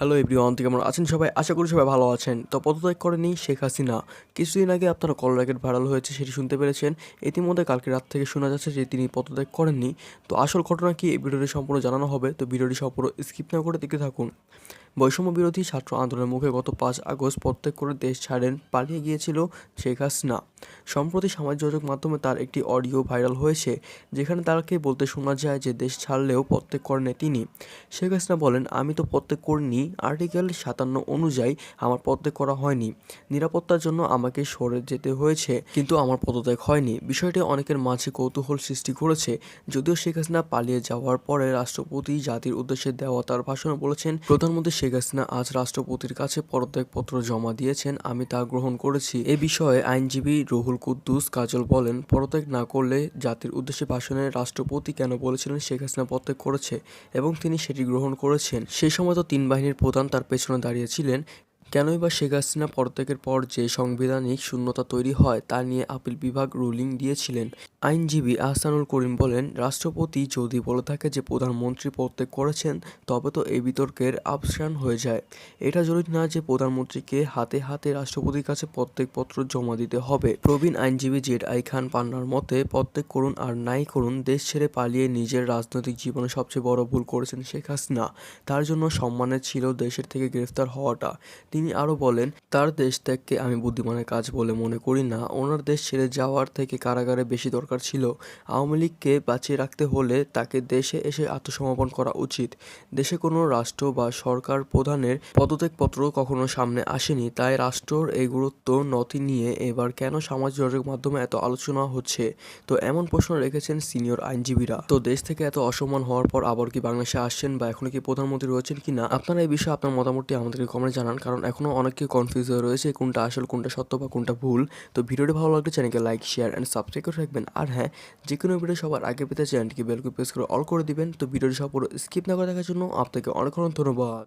Hello everyone কেমন আছেন সবাই? আশা করি সবাই ভালো আছেন। তো পদত্যাগ করেনি শেখ হাসিনা। কিছুদিন আগে আপনারা কল র্যাকেট ভাইরাল হয়েছে, সেটি শুনতে পেরেছেন। ইতিমধ্যে কালকে রাত থেকে শোনা যাচ্ছে যে তিনি পদত্যাগ করেননি। তো আসল ঘটনা কি এই ভিডিওটি সম্পূর্ণ জানানো হবে। তো ভিডিওটি সম্পূর্ণ স্কিপ না করে দেখতে থাকুন। বৈষম্য বিরোধী ছাত্র আন্দোলনের মুখে গত পাঁচ আগস্ট পদত্যাগ করে দেশ ছাড়েন পালিয়ে গিয়েছিল শেখ হাসিনা। সম্প্রতি সামাজিক যোগাযোগ মাধ্যমে তার একটি অডিও ভাইরাল হয়েছে, যেখানে তাকে বলতে শোনা যায় যে দেশ ছাড়লেও প্রত্যেক করেন তিনি। শেখ হাসিনা বলেন, আমি তো প্রত্যেক করিনি আর্টিকেল সাতান্ন অনুযায়ী আমার পদত্যাগ করা হয়নি। নিরাপত্তার জন্য আমাকে সরে যেতে হয়েছে, কিন্তু আমার পদত্যাগ হয়নি। বিষয়টি অনেকের মাঝে কৌতূহল সৃষ্টি করেছে, যদিও শেখ হাসিনা পালিয়ে যাওয়ার পরে রাষ্ট্রপতি জাতির উদ্দেশ্যে দেওয়া তার ভাষণে বলেছেন, প্রধানমন্ত্রী শেখ হাসিনা আজ রাষ্ট্রপতির কাছে পদত্যাগপত্র জমা দিয়েছেন, আমি তা গ্রহণ করেছি। এ বিষয়ে আইনজীবী রুহুল কুদ্দুস কাজল বলেন, পদত্যাগ না করলে জাতির উদ্দেশ্যে ভাষণে রাষ্ট্রপতি কেন বলেছিলেন শেখ হাসিনা পদত্যাগ করেছে এবং তিনি সেটি গ্রহণ করেছেন? সেই সময় তো তিন বাহিনীর প্রধান তার পেছনে দাঁড়িয়েছিলেন কেনই বা শেখ হাসিনা পদত্যাগের পর যে সাংবিধানিক শূন্যতা তৈরি হয় তা নিয়ে আপিল বিভাগ রুলিং দিয়েছিলেন। আইনজীবী আহসানুল করিম বলেন, রাষ্ট্রপতি যদি বলে থাকে যে প্রধানমন্ত্রী পদত্যাগ করেছেন, তবে তো এই বিতর্কের আবসান হয়ে যায়। এটা জরুরি না যে প্রধানমন্ত্রীকে হাতে হাতে রাষ্ট্রপতির কাছে পদত্যাগপত্র জমা দিতে হবে। প্রবীণ আইনজীবী জেড আই খান পান্নার মতে, পদত্যাগ করুন আর নাই করুন, দেশ ছেড়ে পালিয়ে নিজের রাজনৈতিক জীবনে সবচেয়ে বড় ভুল করেছেন শেখ হাসিনা। তার জন্য সম্মানের ছিল দেশের থেকে গ্রেফতার হওয়াটা। তিনি আরও বলেন, তার দেশ ত্যাগকে আমি বুদ্ধিমানের কাজ বলে মনে করি না। ওনার দেশ ছেড়ে যাওয়ার থেকে কারাগারে বেশি দরকার ছিল। আওয়ামী লীগকে বাঁচিয়ে রাখতে হলে তাকে দেশে এসে আত্মসমর্পণ করা উচিত। দেশে কোনো রাষ্ট্র বা সরকার প্রধানের পদত্যাগপত্র কখনো সামনে আসেনি। তাই রাষ্ট্রর এই গুরুত্ব নথি নিয়ে এবার কেন সামাজিক যোগাযোগ মাধ্যমে এত আলোচনা হচ্ছে? তো এমন প্রশ্ন রেখেছেন সিনিয়র আইনজীবীরা। তো দেশ থেকে এত অসম্মান হওয়ার পর আবার কি বাংলাদেশে আসছেন বা এখনও কি প্রধানমন্ত্রী রয়েছেন কি না আপনারা এই বিষয়ে আপনার মতামতটি আমাদেরকে কমেন্ট জানান, কারণ এখনও অনেকে কনফিউজ হয়ে রয়েছে কোনটা আসল, কোনটা সত্য বা কোনটা ভুল। তো ভিডিওটি ভালো লাগলে চ্যানেলকে লাইক শেয়ার অ্যান্ড সাবস্ক্রাইব করে রাখবেন। আর হ্যাঁ যে কোনো ভিডিও সবার আগে পেতে চ্যানেলটিকে বেলকে প্রেস করে অল করে দিবেন। তো ভিডিওটি সব স্কিপ না করে দেখার জন্য আপনাকে অনেক অনেক ধন্যবাদ।